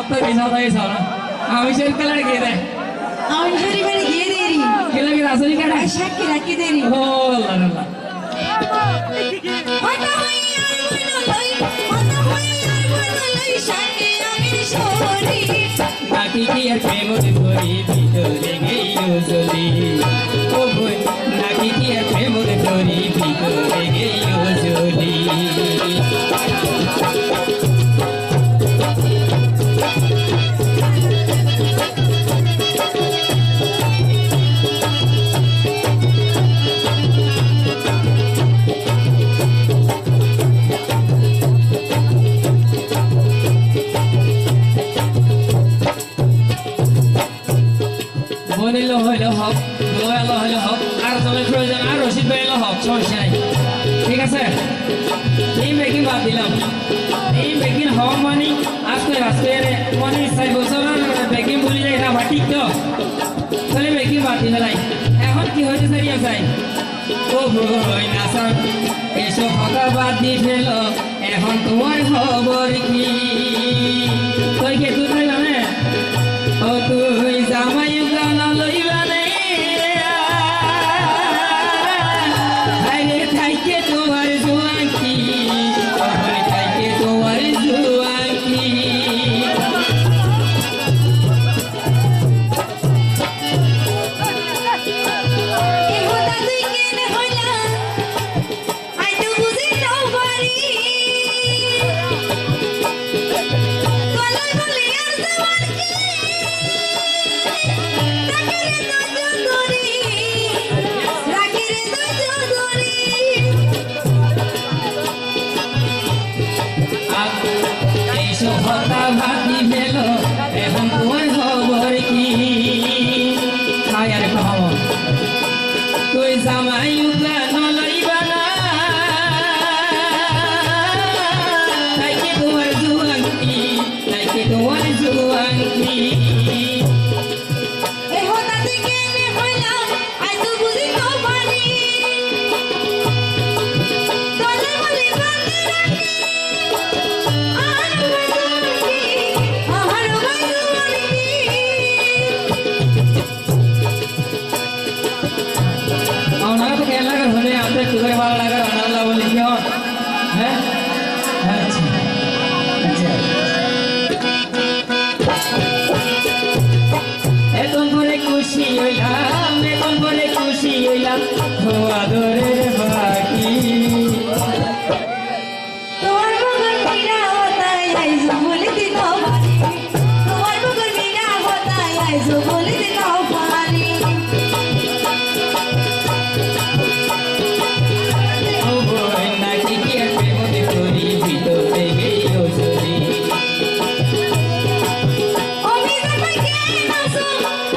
তো বিছা তাই সারা আমি সে কালার গিয়ে দেয় আউশরি বাড়ি গিয়ে দেরি কেলে কি রাসলি কাটা সাক্ষী রাখি দেরি ও আল্লাহ আল্লাহ আমি নাকি কি আর প্রেম ধরি ভিতরে গেইও জলি বনিল হইল হক দয়াল হইল হক, আর জলের প্রয়োজন আর রসিদ বেরোলে হক, সমস্যা ঠিক আছে? এই মেকিং বাদ দিলাম। এই মেকিং হওয়া মানে আজকে আজকে মানে চার বছরের বেকিং বলি যায়, এটা ঠিক তো? তাহলে বেকিং বাদ দিলে নাই। এখন কি হয়েছে সারিয়া চাই ও না স্যার এসব কথা বাদ দিয়ে ফেল। এখন তোমার খবর কি? তুই কে তুই কথা ভাবি ফেল এখন তোমার খবর কি? খবর তুই জামাই গান તો કેટલા કર ભલે આપણે સુગરવાળા લાગર અનાલા બોલી ગયો હે? কে